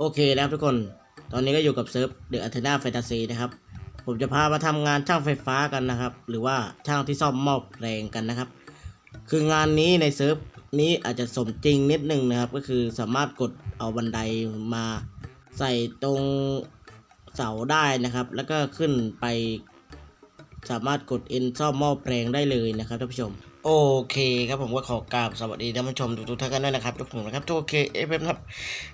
โอเคนะครับทุกคน ตอนนี้ก็อยู่กับเซิร์ฟเดอะอั h นาแฟนตาซีนะครับ ผมจะพามาทำงานช่างไฟฟ้ากันนะครับ หรือว่าช่างที่ซ่อมหม้อแปลงกันนะครับ คืองานนี้ในเซิร์ฟนี้อาจจะสมจริงนิดนึงนะครับ ก็คือสามารถกดเอาบันไดมาใส่ตรงเสาได้นะครับ แล้วก็ขึ้นไปสามารถกดเอ็นซ่อมหม้อแปลงได้เลยนะครับท่านผู้ชม โอเคครับผมก็ขอกราบสวัสดีท่านผู้ชมทุกๆท่านกันด้วยนะครับทุกผมนะครับทุกเคเอฟเฟครับ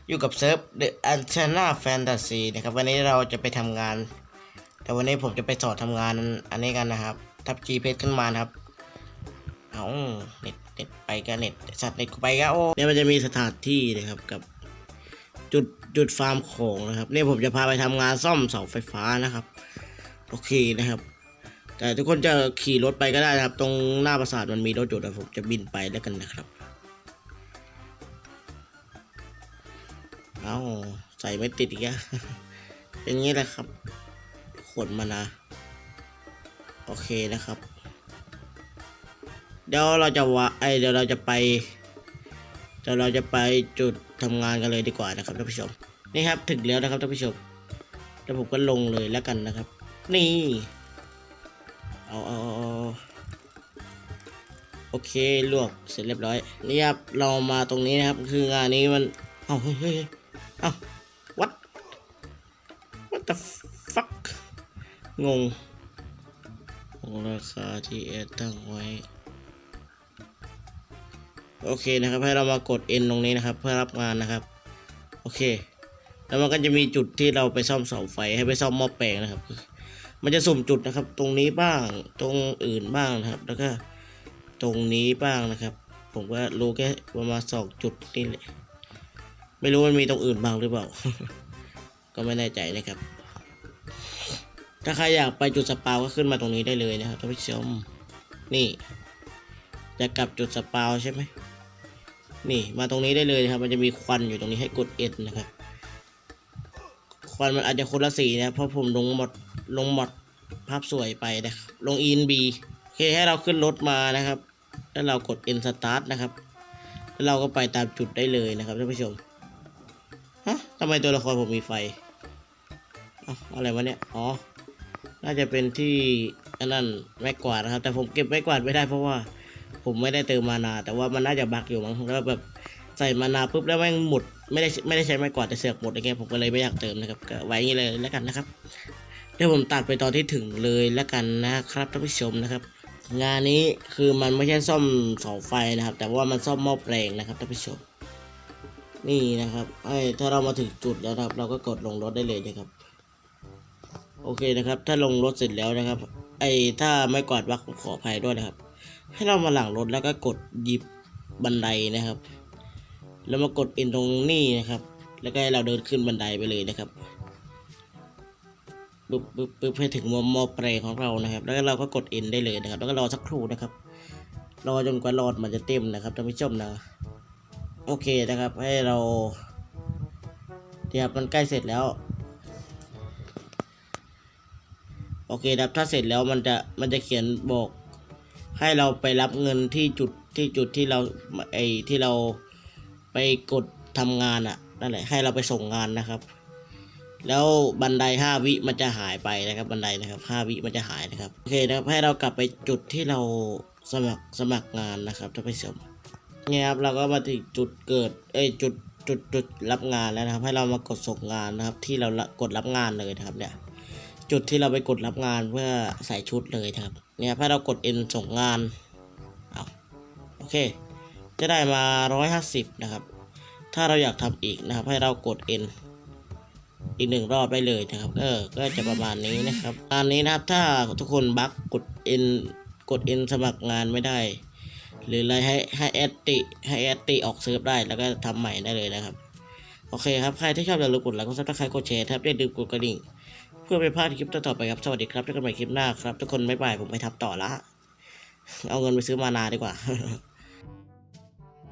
อยู่กับเซิร์ฟ The Antenna Fantasy นะครับวันนี้เราจะไปทำงาน แต่วันนี้ผมจะไปสอนทำงานอันนี้กันนะครับ ทับ G เพจขึ้นมานครับเอาเน็ตเน็ตไปกันเน็ตสัตว์เน็ตกูไปกันโอ้เนี่ยมันจะมีสถานที่นะครับกับจุดจุดฟาร์มของนะครับเนี่ยผมจะพาไปทำงานซ่อมเสาไฟฟ้านะครับ โอเคนะครับ แต่ทุกคนจะขี่รถไปก็ได้นะครับ ตรงหน้าปราสาทมันมีรถจุดนะผมจะบินไปแล้วกันนะครับ เอาใส่ไม่ติดอีกอะเป็นงี้แหละครับ ขนมานะ โอเคนะครับ เดี๋ยวเราจะวะไอเดี๋ยวเราจะไปเดี๋ยวเราจะไปจุดทำงานกันเลยดีกว่านะครับท่านผู้ชม นี่ครับถึงแล้วนะครับท่านผู้ชมแล้วผมก็ลงเลยแล้วกันนะครับ นี่ เอาเอาโอเคลวกเสร็จเรียบร้อยนี่ครับเรามาตรงนี้นะครับคืองานนี้มันเอาเฮ้ยเฮ้ยเฮ้ยเอา what what the fuck งงของราคาที่แอดตั้งไว้ โอเคนะครับให้เรามากด N ตรงนี้นะครับ เพื่อรับงานนะครับ โอเค แล้วมันก็จะมีจุดที่เราไปซ่อมเสาไฟให้ไปซ่อมหม้อแปลงนะครับ มันจะสุ่มจุดนะครับ ตรงนี้บ้างตรงอื่นบ้างนะครับ แล้วก็ตรงนี้บ้างนะครับ ผมก็รู้แค่ประมาณสองจุดนี่แหละไม่รู้มันมีตรงอื่นบ้างหรือเปล่า ก็ไม่แน่ใจนะครับ ถ้าใครอยากไปจุดสปาวก็ขึ้นมาตรงนี้ได้เลยนะครับท่านผู้ชมนี่ จะกลับจุดสปาวใช่ไหมนี่มาตรงนี้ได้เลยนะครับ มันจะมีควันอยู่ตรงนี้ให้กด N นะครับ ควันมันอาจจะคนละสีนะเพราะผมลงหมดลงหมดภาพสวยไปนะครับลง ENB โอเคให้เราขึ้นรถมานะครับ แล้วเรากด N start นะครับ แล้วเราก็ไปตามจุดได้เลยนะครับท่านผู้ชมฮะทำไมตัวละครผมมีไฟอ้าอะไรวะเนี่ยอ๋อน่าจะเป็นที่อันนั้นไม้กวาดนะครับ แต่ผมเก็บไม้กวาดไม่ได้เพราะว่าผมไม่ได้เติมมานา แต่ว่ามันน่าจะบักอยู่มั้งแล้วแบบ ส่มานาปุ๊บแล้วแม่งหมดไม่ได้ไม่ได้ใช้ไม้กวาดแต่เสือกหมดอย่างเงี้ยผมก็เลยไม่อยากเติมนะครับก็ไว้อย่างนี้เลยแล้วกันนะครับเดี๋ยวผมตัดไปตอนที่ถึงเลยแล้วกันนะครับท่านผู้ชมนะครับ งานนี้คือมันไม่ใช่ซ่อมเสาไฟนะครับ แต่ว่ามันซ่อมหม้อแปลงนะครับท่านผู้ชมนี่นะครับไอ้ถ้าเรามาถึงจุดแล้วนะครับ เราก็กดลงรถได้เลยนะครับ โอเคนะครับ ถ้าลงรถเสร็จแล้วนะครับ ไอ้ถ้าไม่กวาดวักขออภัยด้วยนะครับ ให้เรามาหลังรถแล้วก็กดหยิบบันไดนะครับ แล้วมากดอินตรงนี้นะครับ แล้วก็ให้เราเดินขึ้นบันไดไปเลยนะครับปึ๊บปึ๊บปึ๊บให้ถึงมุมอแปรของเรานะครับ แล้วเราก็กดอินได้เลยนะครับ แล้วก็รอสักครู่นะครับ รอจนกว่าหลอดมันจะเต็มนะครับท่านผู้ชมนะ โอเคนะครับ ให้เราเดี๋ยวมันใกล้เสร็จแล้ว โอเคครับถ้าเสร็จแล้วมันจะมันจะเขียนบอก ให้เราไปรับเงินที่จุดที่จุดที่เราไอที่เรา ไปกดทำงานอะ่ะนั่นแหละให้เราไปส่งงานนะครับ แล้วบันไดห้าวิมันจะหายไปนะครับ บันไดนะครับห้าวิมันจะหายนะครับโอเคนะครับให้เรากลับไปจุดที่เราสมัครสมัครงานนะครับท่านผู้ชมเนี่ยครับเราก็มาถึงจุดเกิดเอ้ยจุดจุดจุดรับงานแล้วนะครับ ให้เรามากดส่งงานนะครับ ที่เรากดรับงานเลยนะครับเนี่ยจุดที่เราไปกดรับงานเพื่อใส่ชุดเลยนะครับ เนี่ยถ้าเรากด N ส่งงาน เอาโอเค จะได้มา 150 นะครับ ถ้าเราอยากทำอีกนะครับ ให้เรากด N อีกหนึ่งรอบได้เลยนะครับ เออ ก็จะประมาณนี้นะครับงานนี้นะครับถ้าทุกคนบั๊กกด N กด N สมัครงานไม่ได้ หรืออะไรให้ให้แอดติให้แอดติออกเซิร์ฟได้แล้วก็ทำใหม่ได้เลยนะครับ โอเคครับ ใครที่ชอบอย่าลืมกดไลค์กดซับสไครต์กดแชร์ครับอย่าลืมกดกระดิ่ง เพื่อไปพลาดคลิปต่อไปครับ สวัสดีครับเจอกันใหม่คลิปหน้าครับ ทุกคนไม่ไปผมไปทำต่อละ เอาเงินไปซื้อมานาดีกว่า